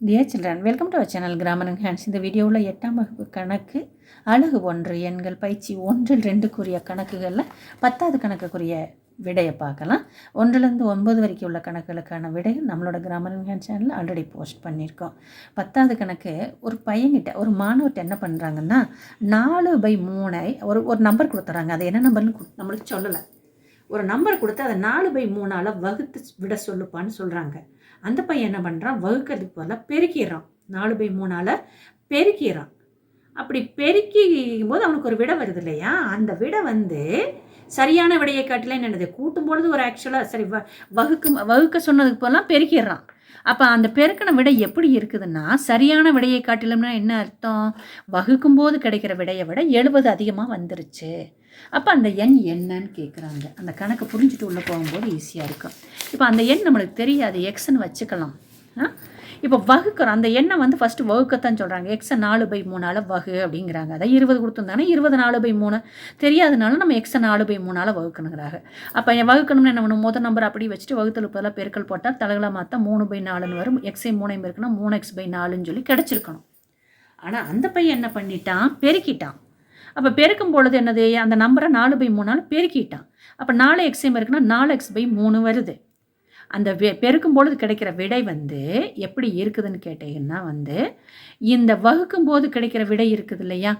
Dear children welcome to our channel Grammar Hands இந்த வீடியோவில் எட்டாம் வகுப்பு கணக்கு அழகு ஒன்று எண்கள் பயிற்சி ஒன்றில் ரெண்டுக்குரிய கணக்குகளில் பத்தாவது கணக்குக்குரிய விடையை பார்க்கலாம். ஒன்றுலேருந்து ஒன்பது வரைக்கும் உள்ள கணக்குகளுக்கான விடை நம்மளோட கிராமர் ஹேண்ட் சேனலில் ஆல்ரெடி போஸ்ட் பண்ணியிருக்கோம். பத்தாவது கணக்கு ஒரு பையன்கிட்ட ஒரு மாணவர்கிட்ட என்ன பண்ணுறாங்கன்னா நாலு பை மூணை ஒரு ஒரு நம்பர் கொடுத்துட்றாங்க அது என்ன நம்பர்னு நம்மளுக்கு சொல்லலை. ஒரு நம்பர் கொடுத்து அதை நாலு பை மூணால் வகுத்து விட சொல்லுப்பான்னு சொல்கிறாங்க அந்த பையன் என்ன பண்ணுறான் வகுக்கிறதுக்கு போல பெருக்கிடுறான். நாலு பை மூணால் பெருக்கிடுறான். அப்படி பெருக்கிக்கும் போது அவனுக்கு ஒரு விடை வருது இல்லையா? அந்த விடை வந்து சரியான விடையை காட்டில என்னது? கூட்டும் பொழுது ஒரு ஆக்சுவலாக சரி வ வகுக்க வகுக்க சொன்னதுக்கு போலாம் பெருக்கிடுறான் அப்போ அந்த பெருக்கின விடை எப்படி இருக்குதுன்னா சரியான விடையை காட்டிலும்னா என்ன அர்த்தம்? வகுக்கும் போது கிடைக்கிற விடையை விட எழுபது அதிகமாக வந்துருச்சு. அப்போ அந்த எண் என்னன்னு கேட்குறாங்க அந்த கணக்கு புரிஞ்சுட்டு உள்ளே போகும்போது ஈஸியாக இருக்கும். இப்போ அந்த எண் நம்மளுக்கு தெரியாது. எக்ஸ்ன்னு வச்சுக்கலாம். ஆ? இப்போ வகுக்கிறோம் அந்த எண்ணை வந்து ஃபஸ்ட்டு வகுக்கத்தான் சொல்கிறாங்க எக்ஸை நாலு பை மூணால் வகு அப்படிங்கிறாங்க. அதான் இருபது கொடுத்துருந்தாங்கன்னா இருபது நாலு பை மூணு. தெரியாதனால நம்ம எக்ஸை நாலு பை மூணால் வகுக்கணுங்கிறாங்க. அப்போ என் வகுக்கணும்னு என்ன பண்ணணும் முதல் நம்பர் அப்படி வச்சுட்டு வகுத்தல் பதிலாக பெருக்கல் போட்டால் தலைகளை மாற்றா மூணு பை நாலுன்னு வரும். எக்ஸை மூணையும் இருக்குன்னா மூணு எக்ஸ் பை நாலுன்னு சொல்லி கிடச்சிருக்கணும். ஆனால் அந்த பையன் என்ன பண்ணிட்டான்? பெருக்கிட்டான். அப்போ பெருக்கும் பொழுது என்னது? அந்த நம்பரை நாலு பை மூணால் பெருக்கிட்டான். அப்போ நாலு எக்ஸையும் இருக்குன்னா நாலு எக்ஸ் பை மூணு வருது. அந்த வெ பெருக்கும் பொழுது கிடைக்கிற விடை வந்து எப்படி இருக்குதுன்னு கேட்டீங்கன்னா வந்து இந்த வகுக்கும் போது கிடைக்கிற விடை இருக்குது இல்லையா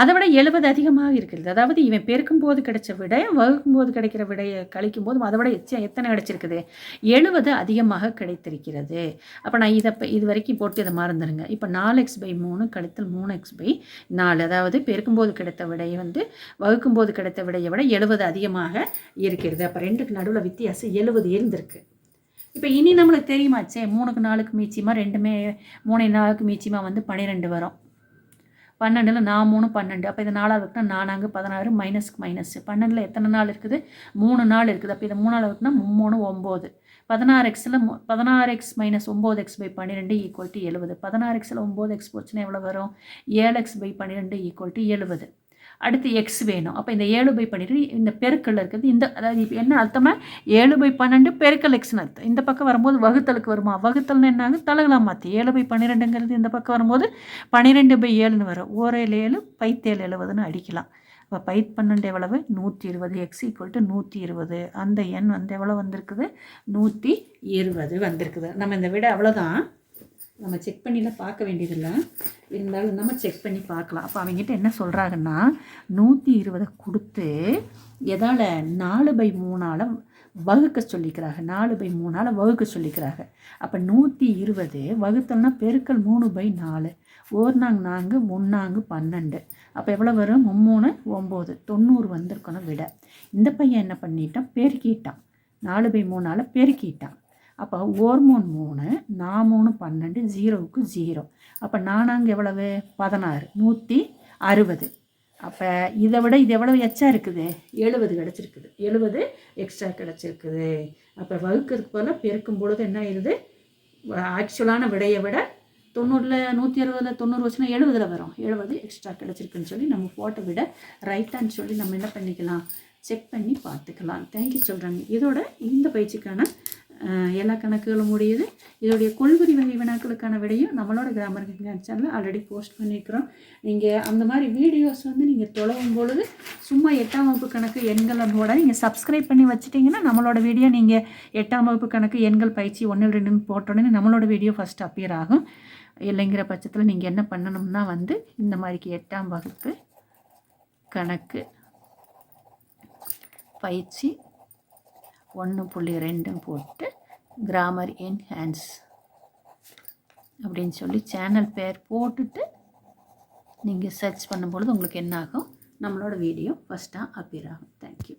அதை விட எழுபது அதிகமாக இருக்கிறது. அதாவது இவன் பெருக்கும் போது கிடைச்ச விடை வகுக்கும் போது கிடைக்கிற விடையை கழிக்கும் போதும் அதை விட எச்சம் எத்தனை கிடைச்சிருக்குது? எழுபது அதிகமாக கிடைத்திருக்கிறது. அப்போ நான் இதை இப்போ இது வரைக்கும் போட்டு இதை மறந்துடுங்க இப்போ நாலு எக்ஸ் பை மூணு கழித்தல் மூணு எக்ஸ் பை நாலு. அதாவது பெருக்கும் போது கிடைத்த விடை வந்து வகுக்கும்போது கிடைத்த விடையை விட எழுபது அதிகமாக இருக்கிறது. அப்போ ரெண்டுக்கு நடுவில் வித்தியாசம் எழுபது இருந்திருக்கு இப்போ இனி நம்மளுக்கு தெரியுமாச்சே மூணுக்கு நாலுக்கு மீச்சியமாக ரெண்டுமே மூணு நாளுக்கு மீச்சியமாக வந்து பன்னிரெண்டு வரும். பன்னெண்டில் நான் மூணு பன்னெண்டு. அப்போ இது நாலாவது இருக்குன்னா நானாங்க பதினாறு மைனஸ்க்கு மைனஸ். பன்னெண்டில் எத்தனை நாள் இருக்குது? மூணு நாள் இருக்குது. அப்போ இது மூணாவது இருக்குன்னா மூணு ஒம்பது. பதினாறு எக்ஸில் பதினாறு எக்ஸ் மைனஸ் ஒம்பது எக்ஸ் பை பன்னிரெண்டு ஈக்குவல் டு எழுபது. பதினாறு எக்ஸில் ஒம்பது எக்ஸ் போச்சுன்னா எவ்வளோ வரும்? ஏழு எக்ஸ் பை பன்னிரெண்டு ஈக்குவல் டு எழுபது. அடுத்து எக்ஸ் வேணும். அப்போ இந்த ஏழு பை பன்னிரெண்டு இந்த பெருக்கல் இருக்குது இந்த அதாவது இப்போ என்ன அர்த்தமாக ஏழு பை பன்னெண்டு பெருக்கல் எக்ஸ்னு அர்த்தம். இந்த பக்கம் வரும்போது வகுத்தலுக்கு வருமா? வகுத்தல்னு என்னாகும் தலகலாம் மாற்றி ஏழு பை பன்னிரெண்டுங்கிறது இந்த பக்கம் வரும்போது பன்னிரெண்டு பை ஏழுன்னு வரும். ஓரேழு ஏழு பைத்தேழு எழுபதுன்னு அடிக்கலாம். இப்போ பைத் பன்னெண்டு எவ்வளவு? நூற்றி இருபது. எக்ஸ் ஈக்குவல் டு நூற்றி இருபது. அந்த எண் வந்து எவ்வளோ வந்திருக்குது? நூற்றி இருபது வந்திருக்குது. நம்ம இந்த விட அவ்வளோதான் நம்ம செக் பண்ணிலாம் பார்க்க வேண்டியதில்லை. இருந்தாலும் நம்ம செக் பண்ணி பார்க்கலாம். அப்போ அவங்ககிட்ட என்ன சொல்கிறாங்கன்னா நூற்றி இருபதை கொடுத்து எதால் நாலு பை மூணால் வகுக்க சொல்லிக்கிறாங்க. நாலு பை மூணால் வகுக்க சொல்லிக்கிறாங்க. அப்போ நூற்றி இருபது வகுத்தல்னா பெருக்கல் மூணு பை நாலு. ஓர்னாங்க நான்கு முன்னாங்கு பன்னெண்டு. அப்போ எவ்வளோ வரும்? மும்மூணு ஒம்பது. தொண்ணூறு வந்திருக்கணும் விட. இந்த பையன் என்ன பண்ணிட்டான்? பெருக்கிட்டான். நாலு பை மூணால் பெருக்கிட்டான். அப்போ ஓர்மோன் மூணு நான் மூணு பன்னெண்டு ஜீரோவுக்கு ஜீரோ. அப்போ நானாங்க எவ்வளவு? பதினாறு. நூற்றி அறுபது. அப்போ இதை விட இது எவ்வளவு எச்சா இருக்குது? எழுபது கிடச்சிருக்குது. எழுபது எக்ஸ்ட்ரா கிடச்சிருக்குது. அப்போ வகுக்கிறதுக்கு போல பெருக்கும் பொழுது என்ன ஆயிடுது ஆக்சுவலான விடையை விட தொண்ணூறில் நூற்றி அறுபதில் தொண்ணூறு வச்சுனா எழுபதில் வரும். எழுபது எக்ஸ்ட்ரா கிடச்சிருக்குன்னு சொல்லி நம்ம ஃபோட்டோ விட ரைட்டான்னு சொல்லி நம்ம என்ன பண்ணிக்கலாம்? செக் பண்ணி பார்த்துக்கலாம். தேங்க்யூ சொல்கிறாங்க இதோட இந்த பயிற்சிக்கான எல்லா கணக்குகளும் முடியுது? இதோடைய கொள்வரி வகை வினாக்களுக்கான விடையும் நம்மளோட கிராமர் சேனலில் ஆல்ரெடி போஸ்ட் பண்ணியிருக்கிறோம் நீங்கள் அந்த மாதிரி வீடியோஸ் வந்து நீங்கள் தொலைவும் பொழுது சும்மா எட்டாம் வகுப்பு கணக்கு எண்களோட நீங்கள் சப்ஸ்கிரைப் பண்ணி வச்சுட்டிங்கன்னா நம்மளோட வீடியோ நீங்கள் எட்டாம் வகுப்பு கணக்கு எண்கள் பயிற்சி ஒன்று ரெண்டுன்னு போட்டோடனே நம்மளோட வீடியோ ஃபஸ்ட் அப்பியர் ஆகும். இல்லைங்கிற பட்சத்தில் நீங்கள் என்ன பண்ணணும்னா வந்து இந்த மாதிரிக்கு எட்டாம் வகுப்பு கணக்கு பயிற்சி ஒன்று புள்ளி ரெண்டும் போட்டு கிராமர் இன் ஹேண்ட்ஸ் அப்படின்னு சொல்லி சேனல் பேர் போட்டுட்டு நீங்கள் சர்ச் பண்ணும்பொழுது உங்களுக்கு என்ன ஆகும் நம்மளோட வீடியோ ஃபஸ்ட்டாக அப்பியர் ஆகும். தேங்க்யூ